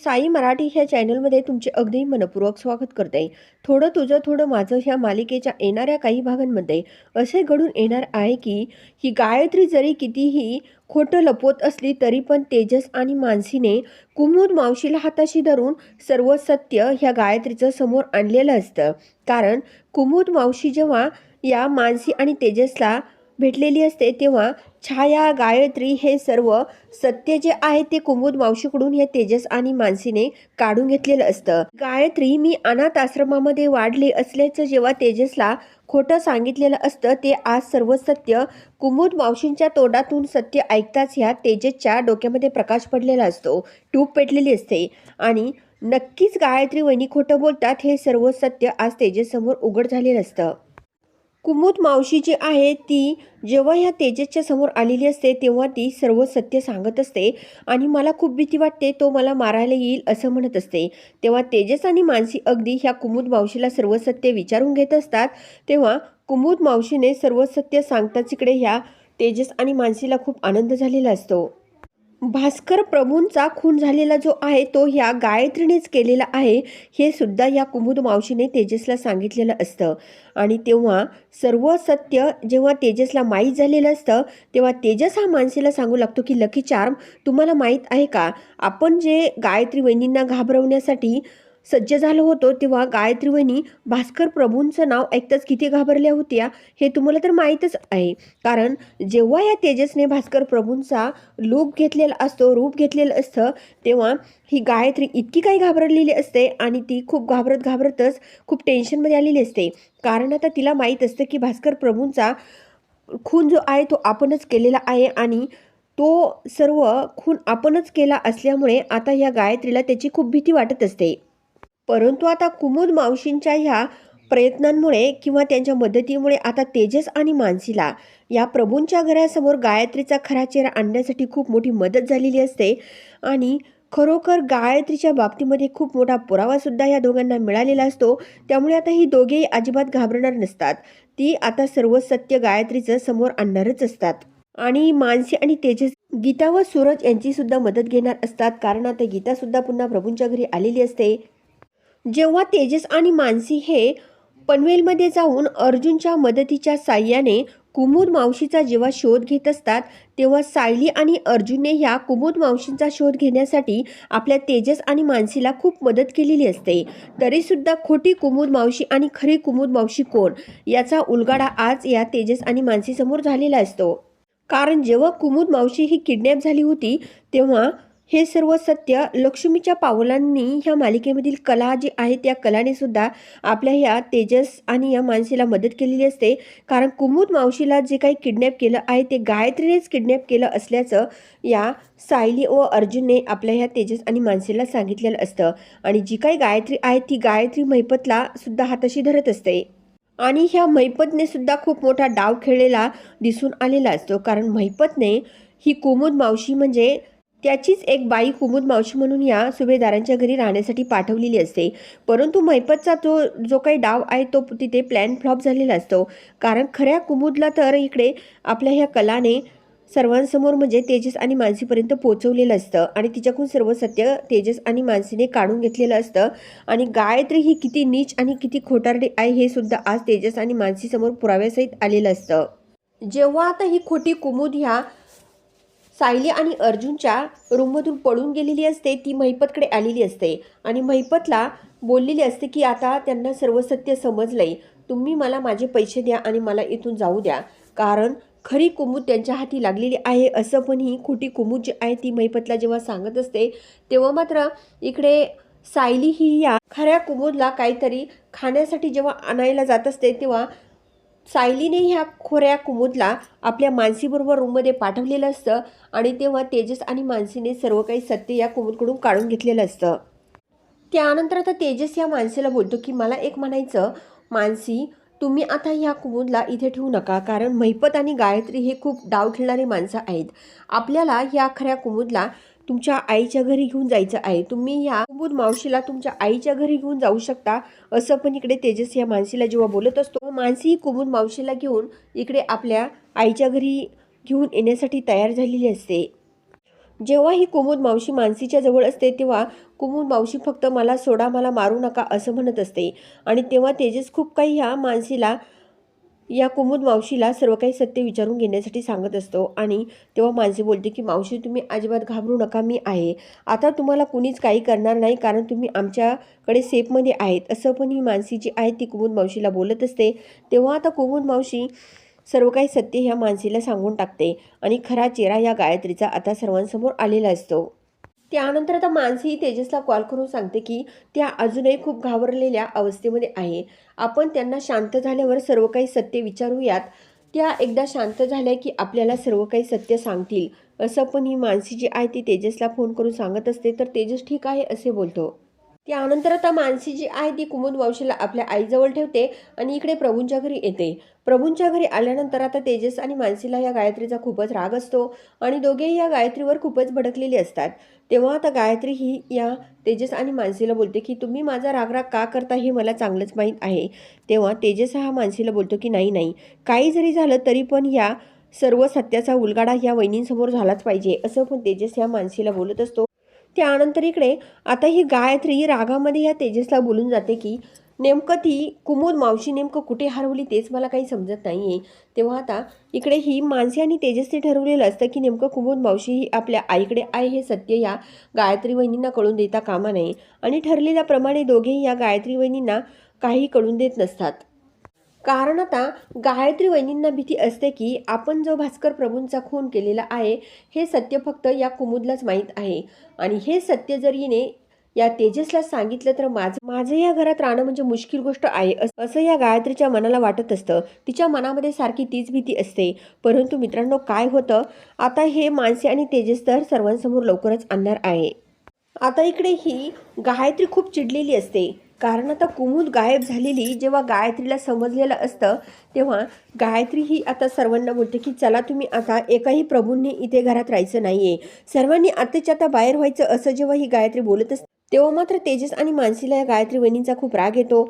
साई मराठी ह्या चॅनलमध्ये तुमचे अगदी मनपूर्वक स्वागत करते. थोडं तुझं थोडं माझं ह्या मालिकेच्या येणाऱ्या काही भागांमध्ये असे घडून येणार आहे की ही गायत्री जरी कितीही खोटं लपवत असली तरी पण तेजस आणि मानसीने कुमुद मावशीला हाताशी धरून सर्व सत्य ह्या गायत्रीचं समोर आणलेलं असतं. कारण कुमुद मावशी जेव्हा या मानसी आणि तेजसला भेटलेली असते तेव्हा छाया गायत्री हे सर्व सत्य जे आहे ते कुमुद मावशीकडून या तेजस आणि मानसीने काढून घेतलेलं असतं. गायत्री मी अनाथ आश्रमामध्ये वाढले असल्याचं जेव्हा तेजसला खोटं सांगितलेलं असतं ते आज सर्व सत्य कुमुद मावशींच्या तोंडातून सत्य ऐकताच ह्या तेजसच्या डोक्यामध्ये प्रकाश पडलेला असतो टूप पेटलेली असते. आणि नक्कीच गायत्री वहिनी खोटं बोलतात हे सर्व सत्य आज तेजससमोर उघड झालेलं असतं. कुमुद मावशी जी आहे ती जेव्हा ह्या तेजसच्या समोर आलेली असते तेव्हा ती सर्व सत्य सांगत असते आणि मला खूप भीती वाटते तो मला मारायला येईल असं म्हणत असते. तेव्हा तेजस आणि मानसी अगदी ह्या कुमुद मावशीला सर्व सत्य विचारून घेत असतात. तेव्हा कुमुद मावशीने सर्व सत्य सांगताच इकडे ह्या तेजस आणि मानसीला खूप आनंद झालेला असतो. भास्कर प्रभूंचा खून झालेला जो आहे तो ह्या गायत्रीनेच केलेला आहे हे सुद्धा या कुमुद मावशीने तेजसला सांगितलेलं असतं. आणि तेव्हा सर्व सत्य जेव्हा तेजसला माहीत झालेलं असतं तेव्हा तेजस हा मानसीला सांगू लागतो की लकी चार्म तुम्हाला माहीत आहे का? आपण जे गायत्री वहिनींना घाबरवण्यासाठी सज्ज झालो होतो तेव्हा गायत्री वहिनी भास्कर प्रभूंचं नाव ऐकताच किती घाबरल्या होत्या हे तुम्हाला तर माहीतच आहे. कारण जेव्हा या तेजसने भास्कर प्रभूंचा लूक घेतलेला असतो रूप घेतलेलं असतं तेव्हा ही गायत्री इतकी काही घाबरलेली असते आणि ती खूप घाबरत घाबरतच खूप टेन्शनमध्ये आलेली असते. कारण आता तिला माहीत असतं की भास्कर प्रभूंचा खून जो आहे तो आपणच केलेला आहे आणि तो सर्व खून आपणच केला असल्यामुळे आता या गायत्रीला त्याची खूप भीती वाटत असते. परंतु आता कुमुद मावशींच्या ह्या प्रयत्नांमुळे किंवा त्यांच्या मदतीमुळे आता तेजस आणि मानसीला या प्रभूंच्या घरासमोर गायत्रीचा खरा चेहरा आणण्यासाठी खूप मोठी मदत झालेली असते. आणि खरोखर गायत्रीच्या बाबतीमध्ये खूप मोठा पुरावासुद्धा या दोघांना मिळालेला असतो. त्यामुळे आता ही दोघेही अजिबात घाबरणार नसतात. ती आता सर्व सत्य गायत्रीचं समोर आणणारच असतात. आणि मानसी आणि तेजस गीता व सूरज यांची सुद्धा मदत घेणार असतात. कारण आता गीतासुद्धा पुन्हा प्रभूंच्या घरी आलेली असते. जेव्हा तेजस आणि मानसी हे पनवेलमध्ये जाऊन अर्जुनच्या मदतीच्या साह्याने कुमुद मावशीचा जेव्हा शोध घेत असतात तेव्हा सायली आणि अर्जुनने ह्या कुमुद मावशींचा शोध घेण्यासाठी आपल्या तेजस आणि मानसीला खूप मदत केलेली असते. तरीसुद्धा खोटी कुमुद मावशी आणि खरी कुमुद मावशी कोण? याचा उलगाडा आज या तेजस आणि मानसीसमोर झालेला असतो. कारण जेव्हा कुमुद मावशी ही किडनॅप झाली होती तेव्हा हे सर्व सत्य लक्ष्मीच्या पावलांनी ह्या मालिकेमधील कला जी आहे त्या कलाने सुद्धा आपल्या ह्या तेजस आणि या मानसीला मदत केलेली असते. कारण कुमुद मावशीला जे काही किडनॅप केलं आहे ते गायत्रीनेच किडनॅप केलं असल्याचं या सायली व अर्जुनने आपल्या ह्या तेजस आणि मानसीला सांगितलेलं असतं. आणि जी काही गायत्री आहे ती गायत्री मैपतला सुद्धा हाताशी धरत असते. आणि ह्या मैपतने सुद्धा खूप मोठा डाव खेळलेला दिसून आलेला असतो. कारण मैपतने ही कुमुद मावशी म्हणजे त्याचीच एक बाई कुमुद मावशी म्हणून या सुभेदारांच्या घरी राहण्यासाठी पाठवलेली असते. परंतु मैपतचा तो जो काही डाव आहे तो तिथे प्लॅन फ्लॉप झालेला असतो. कारण खऱ्या कुमुदला तर इकडे आपल्या ह्या कलाने सर्वांसमोर म्हणजे तेजस आणि मानसीपर्यंत पोचवलेलं असतं. आणि तिच्याकडून सर्व सत्य तेजस आणि मानसीने काढून घेतलेलं असतं. आणि गायत्री ही किती नीच आणि किती खोटारडी आहे हे सुद्धा आज तेजस आणि मानसीसमोर पुराव्यासहित आलेलं असतं. जेव्हा आता ही खोटी कुमुद ह्या सायली आणि अर्जुनच्या रूममधून पळून गेलेली असते ती महिपतकडे आलेली असते आणि महिपतला बोललेली असते की आता त्यांना सर्व सत्य समजलंय. तुम्ही मला माझे पैसे द्या आणि मला इथून जाऊ द्या. कारण खरी कुमूद त्यांच्या हाती लागलेली आहे असं पण ही खोटी कुमूद जी आहे ती महिपतला जेव्हा सांगत असते तेव्हा मात्र इकडे सायली ही या खऱ्या कुमूदला काहीतरी खाण्यासाठी जेव्हा आणायला जात असते तेव्हा सायलीने ह्या खोऱ्या कुमुदला आपल्या मानसीबरोबर रूममध्ये पाठवलेलं असतं आणि तेव्हा तेजस आणि मानसीने सर्व काही सत्य या कुमुदकडून काढून घेतलेलं असतं. त्यानंतर आता तेजस या मानसीला बोलतो की मला एक म्हणायचं मानसी तुम्ही आता ह्या कुमुदला इथे ठेवू नका कारण महिपत आणि गायत्री हे खूप डाव खेळणारी माणसं आहेत. आपल्याला ह्या खऱ्या कुमुदला तुमच्या आईच्या घरी घेऊन जायचं आहे. तुम्ही ह्या कुमुद मावशीला तुमच्या आईच्या घरी घेऊन जाऊ शकता असं पण इकडे तेजस या मानसीला जेव्हा बोलत असतो मानसी ही कुमुद मावशीला घेऊन इकडे आपल्या आईच्या घरी घेऊन येण्यासाठी तयार झालेली असते. जेव्हा ही कुमुद मावशी मानसीच्या जवळ असते तेव्हा कुमुद मावशी फक्त मला सोडा मला मारू नका असं म्हणत असते. आणि तेव्हा तेजस खूप काही ह्या मानसीला या कुमुद मावशीला सर्व काही सत्य विचारून घेण्यासाठी सांगत असतो आणि तेव्हा मानसी बोलते की मावशी तुम्ही अजिबात घाबरू नका मी आहे. आता तुम्हाला कुणीच काही करणार नाही कारण तुम्ही आमच्याकडे सेफमध्ये आहेत. असं पण ही मानसी जी आहे ती कुमुद मावशीला बोलत असते. तेव्हा आता कुमुद मावशी सर्व काही सत्य ह्या मानसीला सांगून टाकते आणि खरा चेहरा या गायत्रीचा आता सर्वांसमोर आलेला असतो. त्यानंतर आता मानसी तेजसला कॉल करून सांगते की त्या अजूनही खूप घाबरलेल्या अवस्थेमध्ये आहे. आपण त्यांना शांत झाल्यावर सर्व काही सत्य विचारूयात. त्या एकदा शांत झाल्या की आपल्याला सर्व काही सत्य सांगतील. असं पण ही मानसी जी आहे ती तेजसला फोन करून सांगत असते. तर तेजस ठीक आहे असे बोलतो. त्यानंतर आता मानसी जी आहे ती कुमुद मावशीला आपल्या आईजवळ ठेवते आणि इकडे प्रभूंच्या घरी येते. प्रभूंच्या घरी आल्यानंतर आता तेजस आणि मानसीला या गायत्रीचा खूपच राग असतो आणि दोघेही या गायत्रीवर खूपच भडकलेले असतात. तेव्हा आता गायत्री ही या तेजस आणि मानसीला बोलते की तुम्ही माझा रागराग का करता हे मला चांगलंच माहीत आहे. तेव्हा तेजस हा मानसीला बोलतो की नाही नाही. काही जरी झालं तरी पण या सर्व सत्याचा उलगाडा ह्या वहिनींसमोर झालाच पाहिजे. असं पण तेजस या मानसीला बोलत असतो. त्यानंतर इकडे आता ही गायत्री रागामध्ये ह्या तेजसला बोलून जाते की नेमकं ती कुमोद मावशी नेमकं कुठे हरवली तेच मला काही समजत नाही आहे तेव्हा आता इकडे ही मानसी आणि तेजसने ठरवलेलं असतं की नेमकं कुमोद मावशी ही आपल्या आईकडे आहे हे सत्य या गायत्री वहिनींना कळून देता कामा नये. आणि ठरलेल्याप्रमाणे दोघेही या गायत्री वहिनींना काही कळून देत नसतात. कारण आता गायत्री वहिनींना भीती असते की आपण जो भास्कर प्रभूंचा खून केलेला आहे हे सत्य फक्त या कुमुदलाच माहीत आहे. आणि हे सत्य जर हिने या तेजसला सांगितलं तर माझं माझं या घरात राहणं म्हणजे मुश्किल गोष्ट आहे असं या गायत्रीच्या मनाला वाटत असतं. तिच्या मनामध्ये सारखी तीच भीती असते. परंतु मित्रांनो काय होतं? आता हे मानसी आणि तेजस तर सर्वांसमोर लवकरच आणणार आहे. आता इकडे ही गायत्री खूप चिडलेली असते. कारण आता कुमुद गायब झालेली जेव्हा गायत्रीला समजलेलं असतं तेव्हा गायत्री ही आता सर्वांना बोलते की चला तुम्ही आता एकाही प्रभूंनी इथे घरात राहायचं नाही आहे सर्वांनी आताच्या आता बाहेर व्हायचं असं जेव्हा ही गायत्री बोलत असते तेव्हा मात्र तेजस आणि मानसीला या गायत्री वहिनींचा खूप राग येतो.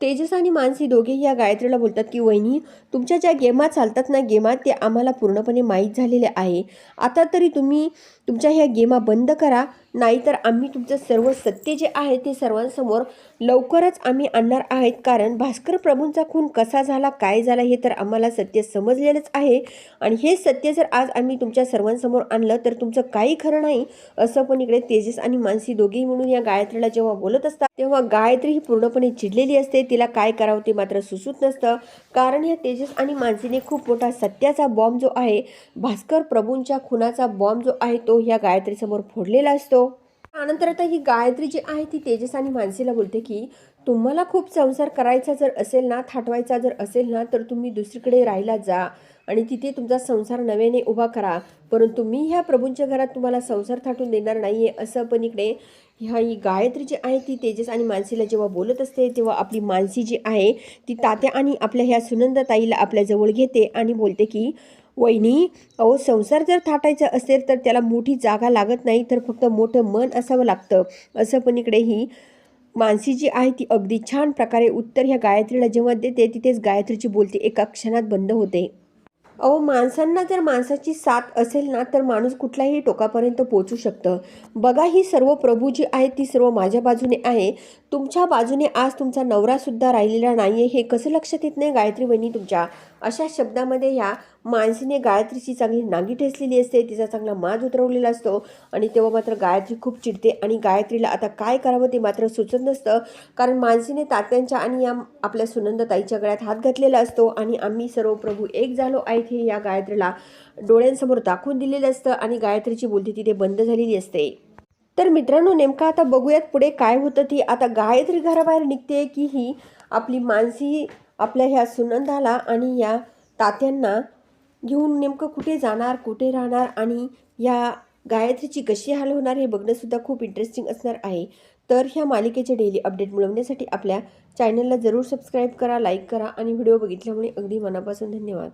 तेजस आणि मानसी दोघेही या गायत्रीला बोलतात की वहिनी तुमच्या ज्या गेमा चालतात ना गेमा ते आम्हाला पूर्णपणे माहीत झालेले आहे. आता तरी तुम्ही तुमच्या ह्या गेमा बंद करा नाहीतर आम्ही तुमचं सर्व सत्य जे आहे ते सर्वांसमोर लवकरच आम्ही आणणार आहेत. कारण भास्कर प्रभूंचा खून कसा झाला काय झाला हे तर आम्हाला सत्य समजलेलंच आहे. आणि हे सत्य जर आज आम्ही तुमच्या सर्वांसमोर आणलं तर तुमचं काही खरं नाही असं पण इकडे तेजस आणि मानसी दोघेही म्हणून या गायत्रीला जेव्हा बोलत असतात तेव्हा गायत्री ही पूर्णपणे चिडलेली असते. तिला काय करावं ते मात्र सुचत नसतं. कारण या तेजस आणि मानसीने खूप मोठा सत्याचा बॉम्ब जो आहे भास्कर प्रभूंच्या खुनाचा बॉम्ब जो आहे तो ह्या गायत्रीसमोर फोडलेला असतो. त्यानंतर आता ही गायत्री जी आहे ती तेजस आणि मानसीला बोलते की तुम्हाला खूप संसार करायचा जर असेल ना थाटवायचा जर असेल ना तर तुम्ही दुसरीकडे राहायला जा आणि तिथे तुमचा संसार नव्याने उभा करा. परंतु मी ह्या प्रभूंच्या घरात तुम्हाला संसार थाटून देणार नाही आहे असं पण इकडे ह्या ही गायत्री जी आहे ती तेजस आणि मानसीला जेव्हा बोलत असते तेव्हा आपली मानसी जी आहे ती तात्या आणि आपल्या ह्या सुनंदताईला आपल्याजवळ घेते आणि बोलते की वहिनी अहो संसार जर थाटायचा असेल तर त्याला मोठी जागा लागत नाही तर फक्त मोठं मन असावं लागतं. असं पण इकडे ही मानसी जी आहे ती अगदी छान प्रकारे उत्तर ह्या गायत्रीला जेव्हा देते तिथेच गायत्रीची बोलती एका क्षणात बंद होते. अहो माणसांना जर माणसाची साथ असेल ना तर माणूस कुठल्याही टोकापर्यंत पोचू शकतं. बघा ही सर्व प्रभू जी आहे ती सर्व माझ्या बाजूने आहे. तुमच्या बाजूने आज तुमचा नवरासुद्धा राहिलेला नाही आहे हे कसं लक्षात येत नाही गायत्री वहिनी तुमच्या? अशा शब्दामध्ये ह्या माणसीने गायत्रीची चांगली नागी ठेसलेली असते तिचा चांगला माज उतरवलेला असतो आणि तेव्हा मात्र गायत्री खूप चिडते आणि गायत्रीला आता काय करावं ते मात्र सुचत नसतं. कारण मानसीने तात्यांच्या आणि या आपल्या सुनंद ताईच्या गळ्यात हात घातलेला असतो आणि आम्ही सर्व प्रभू एक झालो आहेत हे या गायत्रीला डोळ्यांसमोर दाखवून दिलेलं असतं आणि गायत्रीची बोलती तिथे बंद झालेली असते. तर मित्रांनो नेमकं आता बघूयात पुढे काय होतं ती. आता गायत्री घराबाहेर निघते की ही आपली मानसी आपल्या ह्या सुनंदाला आणि या तात्यांना घेऊन नेमकं कुठे जाणार कुठे राहणार आणि या गायत्रीची कशी हाल होणार हे बघणंसुद्धा खूप इंटरेस्टिंग असणार आहे. तर ह्या मालिकेचे डेली अपडेट मिळवण्यासाठी आपल्या चॅनलला जरूर सबस्क्राईब करा लाईक करा आणि व्हिडिओ बघितल्यामुळे अगदी मनापासून धन्यवाद.